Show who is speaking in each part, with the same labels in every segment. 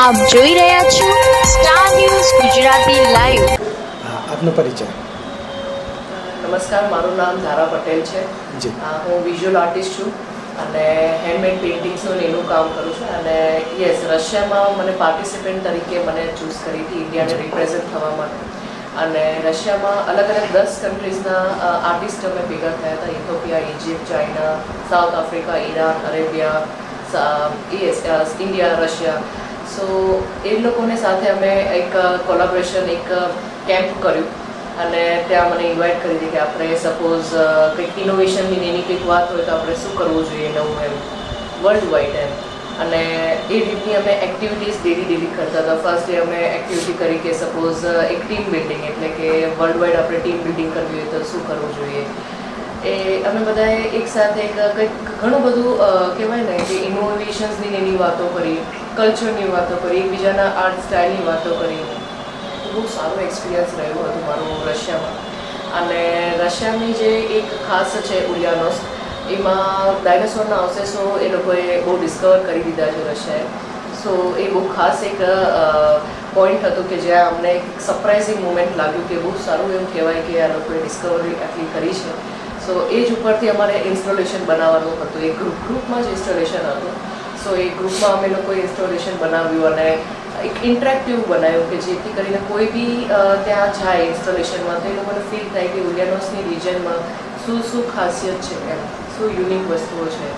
Speaker 1: આપ જોઈ રહ્યા છો સ્ટાર ન્યૂઝ ગુજરાતી લાઈવ
Speaker 2: આપનો પરિચય.
Speaker 3: નમસ્કાર મારું નામ ધારા પટેલ છે.
Speaker 2: જી.
Speaker 3: હું વિઝ્યુઅલ આર્ટિસ્ટ છું અને હેન્ડમેડ પેઇન્ટિંગ્સનું એનું કામ કરું છું. અને યસ રશિયામાં મને પાર્ટિસિપન્ટ તરીકે મને ચૂઝ કરી હતી ઇન્ડિયાને રિપ્રેઝેન્ટ થવા માટે. અને રશિયામાં અલગ અલગ દસ કન્ટ્રીઝના આર્ટિસ્ટ અમે ભેગા થયા હતા. Ethiopia Egypt China South Africa Iran Arabia yes India Russia so એ લોકોને સાથે અમે એક કોલાબોરેશન એક કેમ્પ કર્યું. અને ત્યાં મને ઇન્વાઇટ કરી હતી કે આપણે સપોઝ કંઈક ઇનોવેશનની એની કંઈક વાત હોય તો આપણે શું કરવું જોઈએ નવું એમ. વર્લ્ડ વાઇડ એમ. અને એ રીતની અમે એક્ટિવિટીઝ ડેલી ડેલી કરતા હતા. ફર્સ્ટ ડે અમે એક્ટિવિટી કરી કે સપોઝ એક ટીમ બિલ્ડિંગ એટલે કે વર્લ્ડ વાઇડ આપણે ટીમ બિલ્ડિંગ કરવી હોય તો શું કરવું જોઈએ. એ અમે બધાએ એક સાથે એક કંઈક ઘણું બધું કહેવાય ને કે ઇનોવેશન્સની એની વાતો કરી. કલ્ચરની વાતો કરી, એકબીજાના આર્ટ સ્ટાઇલની વાતો કરી. બહુ સારો એક્સપિરિયન્સ રહ્યો હતું મારું રશિયામાં. અને રશિયાની જે એક ખાસ છે ઉલિયાનોસ એમાં ડાયનાસોરના અવશેષો એ લોકોએ બહુ ડિસ્કવર કરી દીધા છે રશિયાએ. સો એ બહુ ખાસ એક પોઈન્ટ હતું કે જ્યાં અમને એક સરપ્રાઇઝિંગ મુમેન્ટ લાગ્યું કે બહુ સારું એવું કહેવાય કે આ લોકોએ ડિસ્કવરી આટલી કરી છે. સો એ જ ઉપરથી અમારે ઇન્સ્ટોલેશન બનાવવાનું હતું. એક ગ્રુપ ગ્રુપમાં જ ઇન્સ્ટોલેશન હતું. સો એ ગ્રુપમાં અમે લોકોએ ઇન્સ્ટોલેશન બનાવ્યું અને એક ઇન્ટરેક્ટિવ બનાવ્યું કે જેથી કરીને કોઈ બી ત્યાં જાય ઇન્સ્ટોલેશનમાં તો એ લોકોને ફીલ થાય કે ઉલિયાનોસની રિજનમાં શું શું ખાસિયત છે એમ, શું યુનિક વસ્તુઓ છે.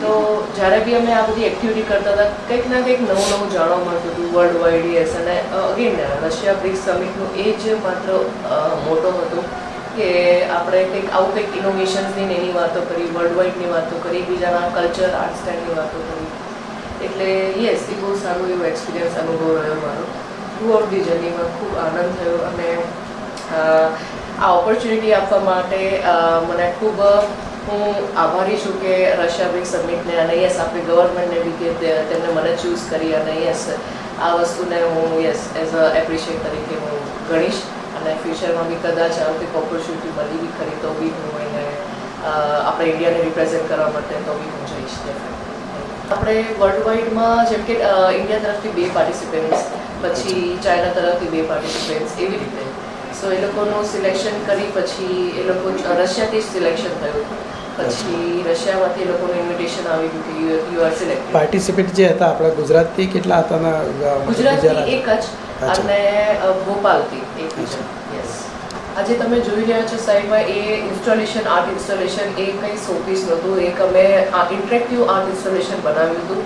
Speaker 3: તો જ્યારે બી અમે આ બધી એક્ટિવિટી કરતા હતા, કંઈક ના કંઈક નવું નવું જાણવા મળતું હતું વર્લ્ડ વાઇડ યસ અને અગેન રશિયા બ્રિક્સ સમિટનું એ જ માત્ર મોટો હતો કે આપણે કંઈક આવું કંઈક ઇનોવેશન્સની એની વાતો કરી વર્લ્ડ વાઇડની વાતો કરી એકબીજાના કલ્ચર આર્ટ સ્ટાઇલની વાતો કરી. એટલે યસ એ બહુ સારું એવો એક્સપિરિયન્સ અનુભવ રહ્યો મારો ટુ ઓફ ધી જર્નીમાં ખૂબ આનંદ થયો અને આ ઓપોર્ચ્યુનિટી આપવા માટે મને ખૂબ, હું આભારી છું કે રશિયા બ્રિક સમિટને અને યસ આપણી ગવર્મેન્ટને બી કે તેમને મને ચૂઝ કરી અને યસ આ વસ્તુને હું યસ એઝ અ એપ્રિશિએટ તરીકે હું ગણીશ અને ફ્યુચરમાં બી કદાચ આવતી ઓપોર્ચ્યુનિટી મળી બી ખરી તો બી હું એને આપણે ઇન્ડિયાને રિપ્રેઝેન્ટ કરવા માટે તો બી હું જઈશ, definitely. આપણે વર્લ્ડ વાઇડમાં જેમ કે ઇન્ડિયા તરફથી બે પાર્ટિસિપેન્ટ્સ પછી ચાઇના તરફથી બે પાર્ટિસિપેન્ટ્સ એવી રીતે. સો એ લોકોનું સિલેક્શન કરી પછી એ લોકો રશિયાથી જ સિલેક્શન થયું. પછી રશિયામાંથી એ લોકોનું ઇન્વિટેશન આવી ગયું કે યુ આર સિલેક્ટ
Speaker 2: પાર્ટિસિપેટ જે હતા આપણા ગુજરાતથી કેટલા હતા?
Speaker 3: ગુજરાતથી એક જ અને ભોપાલથી એક. યસ આજે તમે જોઈ રહ્યા છો સાહેબમાં એ ઇન્સ્ટોલેશન, આર્ટ ઇન્સ્ટોલેશન એ કંઈ શોપીસ નહોતું. એક અમે ઇન્ટરેક્ટિવ આર્ટ ઇન્સ્ટોલેશન બનાવ્યું હતું.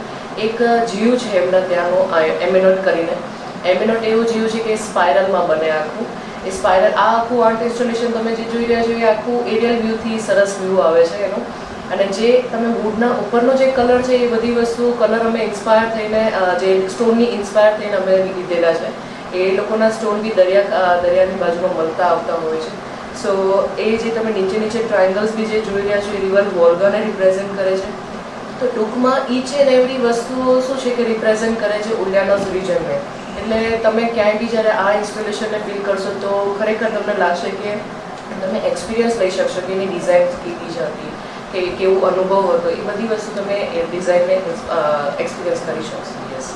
Speaker 3: એક જીવ છે એમના ત્યાંનું એમિનોટ કરીને. એમેનોટ એવું જીવ છે કે સ્પાયરલમાં બને આખું. એ સ્પાયરલ, આ આખું આર્ટ ઇન્સ્ટોલેશન તમે જે જોઈ રહ્યા છો એ આખું એરિયલ વ્યૂથી સરસ વ્યૂ આવે છે એનો. અને જે તમે વુડના ઉપરનો જે કલર છે એ બધી વસ્તુ કલર અમે ઇન્સ્પાયર થઈને જે સ્ટોનની ઇન્સ્પાયર થઈને અમે લીધેલા છે. એ લોકોના સ્ટોન બી દરિયા દરિયાની બાજુમાં મળતા આવતા હોય છે. સો એ જે તમે નીચે નીચે ટ્રાયંગલ્સ બી જે જોઈ રહ્યા છો, એ રિવર વોલ્ગાને રિપ્રેઝેન્ટ કરે છે. તો ટૂંકમાં ઈચ એન્ડ એવરી વસ્તુઓ શું છે કે રિપ્રેઝેન્ટ કરે છે ઉલિયાનોસ રિજનને એટલે તમે ક્યાંય બી જ્યારે આ ઇન્સ્ટોલેશનને ફીલ કરશો તો ખરેખર તમને લાગશે કે તમે એક્સપિરિયન્સ લઈ શકશો કે એની ડિઝાઇન કેવી છે હતી, કે કેવો અનુભવ હતો. એ બધી વસ્તુ તમે ડિઝાઇનને એક્સપિરિયન્સ કરી શકશો. યસ